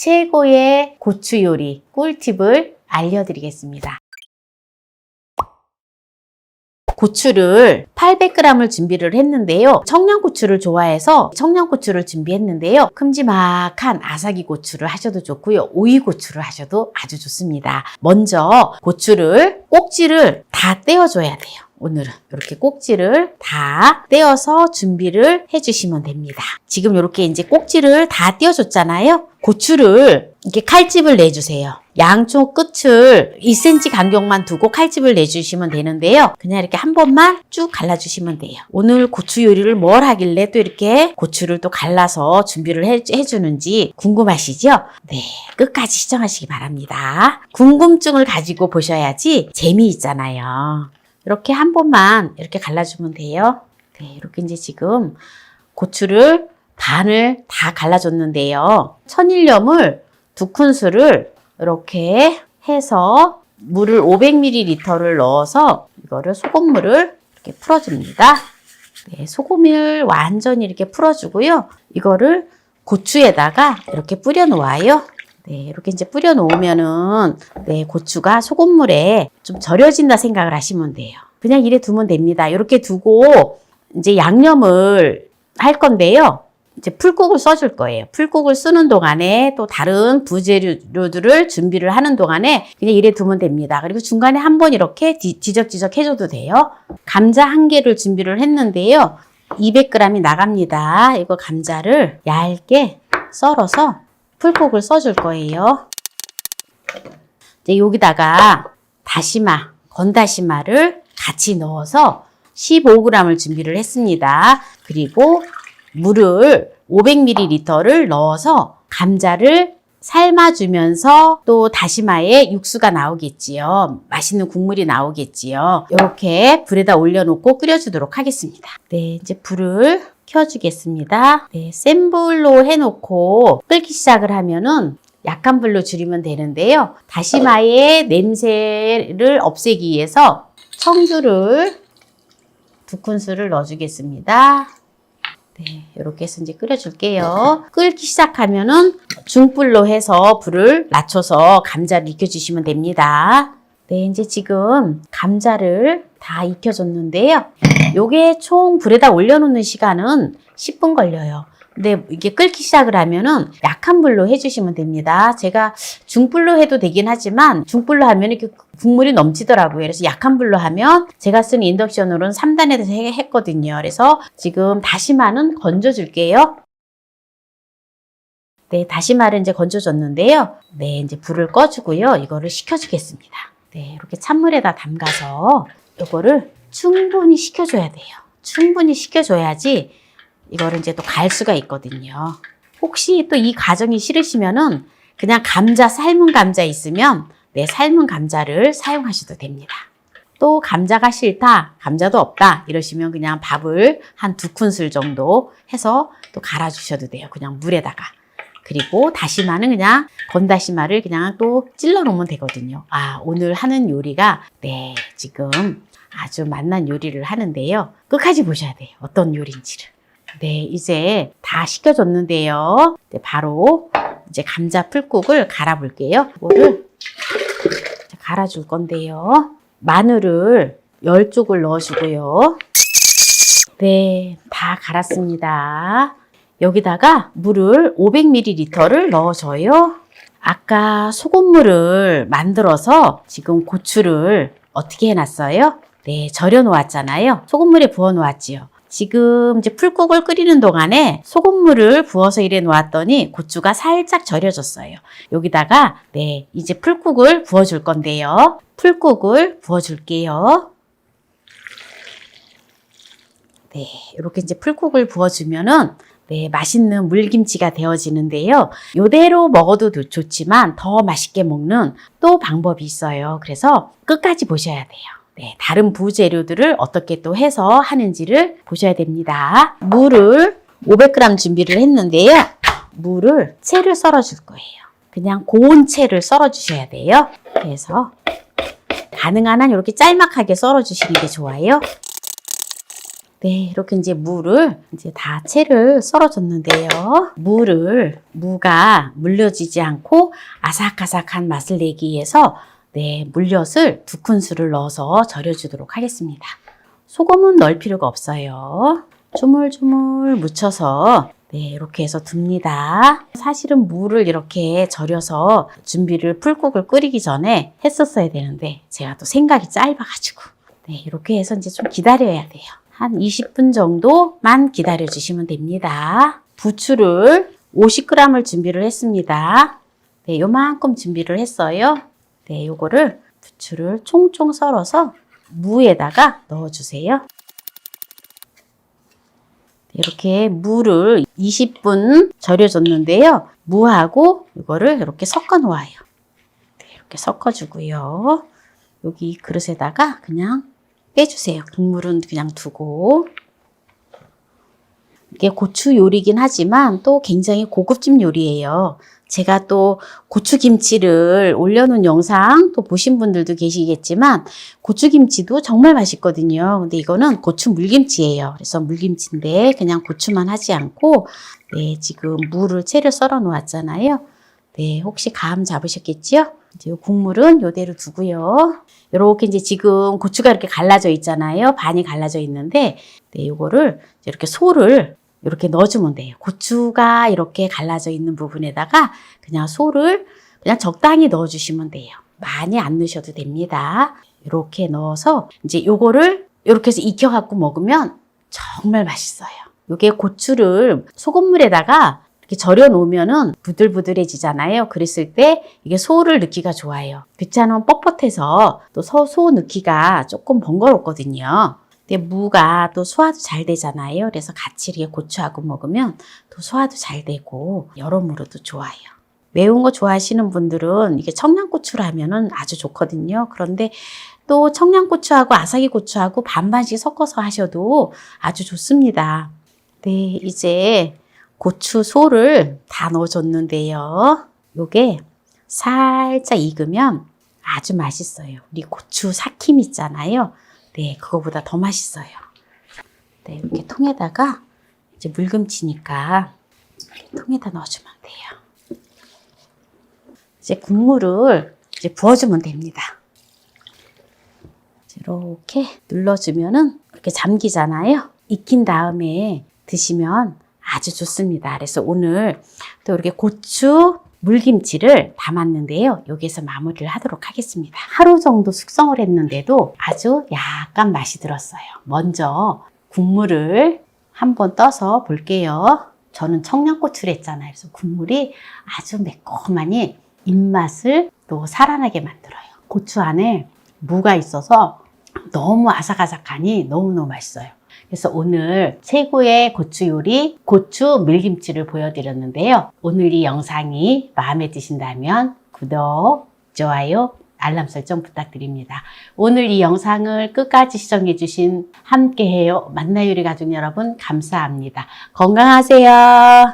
최고의 고추 요리 꿀팁을 알려드리겠습니다. 고추를 800g을 준비를 했는데요. 청양고추를 좋아해서 청양고추를 준비했는데요. 큼지막한 아삭이 고추를 하셔도 좋고요. 오이 고추를 하셔도 아주 좋습니다. 먼저 고추를 꼭지를 다 떼어줘야 돼요. 오늘은 이렇게 꼭지를 다 떼어서 준비를 해주시면 됩니다. 지금 이렇게 이제 꼭지를 다 떼어줬잖아요. 고추를 이렇게 칼집을 내주세요. 양쪽 끝을 2cm 간격만 두고 칼집을 내주시면 되는데요. 그냥 이렇게 한 번만 쭉 갈라주시면 돼요. 오늘 고추 요리를 뭘 하길래 또 이렇게 고추를 또 갈라서 준비를 해, 해주는지 궁금하시죠? 네, 끝까지 시청하시기 바랍니다. 궁금증을 가지고 보셔야지 재미있잖아요. 이렇게 한 번만 이렇게 갈라주면 돼요. 네, 이렇게 이제 지금 고추를 반을 다 갈라줬는데요. 천일염을 두 큰술을 이렇게 해서 물을 500ml를 넣어서 이거를 소금물을 이렇게 풀어줍니다. 네, 소금을 완전히 이렇게 풀어주고요. 이거를 고추에다가 이렇게 뿌려 놓아요. 네, 이렇게 이제 뿌려 놓으면은 네, 고추가 소금물에 좀 절여진다 생각을 하시면 돼요. 그냥 이래 두면 됩니다. 이렇게 두고 이제 양념을 할 건데요. 이제 풀국을 써줄 거예요. 풀국을 쓰는 동안에 또 다른 부재료들을 준비를 하는 동안에 그냥 이래 두면 됩니다. 그리고 중간에 한 번 이렇게 뒤, 뒤적뒤적 해줘도 돼요. 감자 한 개를 준비를 했는데요. 200g이 나갑니다. 이거 감자를 얇게 썰어서 풀국을 써줄 거예요. 이제 여기다가 다시마, 건다시마를 같이 넣어서 15g을 준비를 했습니다. 그리고 물을 500ml를 넣어서 감자를 삶아주면서 또 다시마에 육수가 나오겠지요. 맛있는 국물이 나오겠지요. 이렇게 불에다 올려놓고 끓여주도록 하겠습니다. 네, 이제 불을 켜주겠습니다. 네, 센 불로 해놓고 끓기 시작을 하면은 약한 불로 줄이면 되는데요. 다시마의 냄새를 없애기 위해서 청주를 두 큰술을 넣어주겠습니다. 네, 이렇게 해서 이제 끓여줄게요. 끓기 시작하면은 중불로 해서 불을 낮춰서 감자를 익혀주시면 됩니다. 네, 이제 지금 감자를 다 익혀줬는데요. 요게 총 불에다 올려놓는 시간은 10분 걸려요. 근데 이게 끓기 시작을 하면은 약한 불로 해주시면 됩니다. 제가 중불로 해도 되긴 하지만 중불로 하면 이렇게 국물이 넘치더라고요. 그래서 약한 불로 하면 제가 쓴 인덕션으로는 3단에서 했거든요. 그래서 지금 다시마는 건져줄게요. 네, 다시마를 이제 건져줬는데요. 네, 이제 불을 꺼주고요. 이거를 식혀주겠습니다. 네, 이렇게 찬물에다 담가서 이거를 충분히 식혀줘야 돼요. 충분히 식혀줘야지 이거를 이제 또 갈 수가 있거든요. 혹시 또 이 과정이 싫으시면은 그냥 감자, 삶은 감자 있으면 네, 삶은 감자를 사용하셔도 됩니다. 또 감자가 싫다, 감자도 없다 이러시면 그냥 밥을 한 두 큰술 정도 해서 또 갈아주셔도 돼요. 그냥 물에다가. 그리고 다시마는 그냥 건다시마를 그냥 또 찔러 놓으면 되거든요. 아, 오늘 하는 요리가 네, 지금 아주 맛난 요리를 하는데요. 끝까지 보셔야 돼요. 어떤 요리인지를. 네, 이제 다 식혀졌는데요. 네, 바로 이제 감자 풀국을 갈아볼게요. 이거를 갈아줄 건데요. 마늘을 10쪽을 넣어주고요. 네, 다 갈았습니다. 여기다가 물을 500ml를 넣어줘요. 아까 소금물을 만들어서 지금 고추를 어떻게 해놨어요? 네, 절여 놓았잖아요. 소금물에 부어 놓았지요. 지금 이제 풀국을 끓이는 동안에 소금물을 부어서 이래 놓았더니 고추가 살짝 절여졌어요. 여기다가 네, 이제 풀국을 부어 줄 건데요. 풀국을 부어 줄게요. 네, 이렇게 이제 풀국을 부어 주면은 네, 맛있는 물김치가 되어지는데요. 요대로 먹어도 도- 좋지만 더 맛있게 먹는 또 방법이 있어요. 그래서 끝까지 보셔야 돼요. 네, 다른 부재료들을 어떻게 또 해서 하는지를 보셔야 됩니다. 물을 500g 준비를 했는데요. 물을 채를 썰어 줄 거예요. 그냥 고운 채를 썰어 주셔야 돼요. 그래서 가능한 한 이렇게 짤막하게 썰어 주시는 게 좋아요. 네, 이렇게 이제 무를 이제 다 채를 썰어줬는데요. 무를, 무가 물려지지 않고 아삭아삭한 맛을 내기 위해서 네, 물엿을 두 큰술을 넣어서 절여주도록 하겠습니다. 소금은 넣을 필요가 없어요. 조물조물 묻혀서 네, 이렇게 해서 둡니다. 사실은 물을 이렇게 절여서 준비를 풀국을 끓이기 전에 했었어야 되는데 제가 또 생각이 짧아가지고 네, 이렇게 해서 이제 좀 기다려야 돼요. 한 20분 정도만 기다려 주시면 됩니다. 부추를 50g을 준비를 했습니다. 네, 요만큼 준비를 했어요. 네, 요거를 부추를 총총 썰어서 무에다가 넣어주세요. 네, 이렇게 무를 20분 절여줬는데요. 무하고 이거를 이렇게 섞어 놓아요. 네, 이렇게 섞어주고요. 여기 그릇에다가 그냥 빼주세요. 국물은 그냥 두고. 이게 고추 요리긴 하지만 또 굉장히 고급진 요리예요. 제가 또 고추김치를 올려놓은 영상 또 보신 분들도 계시겠지만 고추김치도 정말 맛있거든요. 근데 이거는 고추 물김치예요. 그래서 물김치인데 그냥 고추만 하지 않고 네, 지금 무를 채를 썰어 놓았잖아요. 네, 혹시 감 잡으셨겠지요? 이제 요 국물은 요대로 두고요. 이렇게 이제 지금 고추가 이렇게 갈라져 있잖아요. 반이 갈라져 있는데, 네, 요거를 이렇게 소를 이렇게 넣어주면 돼요. 고추가 이렇게 갈라져 있는 부분에다가 그냥 소를 그냥 적당히 넣어주시면 돼요. 많이 안 넣으셔도 됩니다. 이렇게 넣어서 이제 요거를 이렇게 해서 익혀갖고 먹으면 정말 맛있어요. 요게 고추를 소금물에다가 이렇게 절여 놓으면은 부들부들해지잖아요. 그랬을 때 이게 소를 넣기가 좋아요. 않으면 뻣뻣해서 또 소, 소 넣기가 조금 번거롭거든요. 근데 무가 또 소화도 잘 되잖아요. 그래서 같이 이렇게 고추하고 먹으면 또 소화도 잘 되고 여러모로도 좋아요. 매운 거 좋아하시는 분들은 이게 청양고추로 하면은 아주 좋거든요. 그런데 또 청양고추하고 아삭이 고추하고 반반씩 섞어서 하셔도 아주 좋습니다. 네, 이제 고추 소를 다 넣어줬는데요. 요게 살짝 익으면 아주 맛있어요. 우리 고추 삭힘 있잖아요. 네, 그거보다 더 맛있어요. 네, 이렇게 통에다가 이제 물금치니까 통에다 넣어주면 돼요. 이제 국물을 이제 부어주면 됩니다. 이렇게 눌러주면은 이렇게 잠기잖아요. 익힌 다음에 드시면 아주 좋습니다. 그래서 오늘 또 이렇게 고추 물김치를 담았는데요. 여기서 마무리를 하도록 하겠습니다. 하루 정도 숙성을 했는데도 아주 약간 맛이 들었어요. 먼저 국물을 한번 떠서 볼게요. 저는 청양고추를 했잖아요. 그래서 국물이 아주 매콤하니 입맛을 또 살아나게 만들어요. 고추 안에 무가 있어서 너무 아삭아삭하니 너무너무 맛있어요. 그래서 오늘 최고의 고추 요리 고추 밀김치를 보여드렸는데요. 오늘 이 영상이 마음에 드신다면 구독, 좋아요, 알람 설정 부탁드립니다. 오늘 이 영상을 끝까지 시청해주신 함께해요 만나요리 가족 여러분 감사합니다. 건강하세요.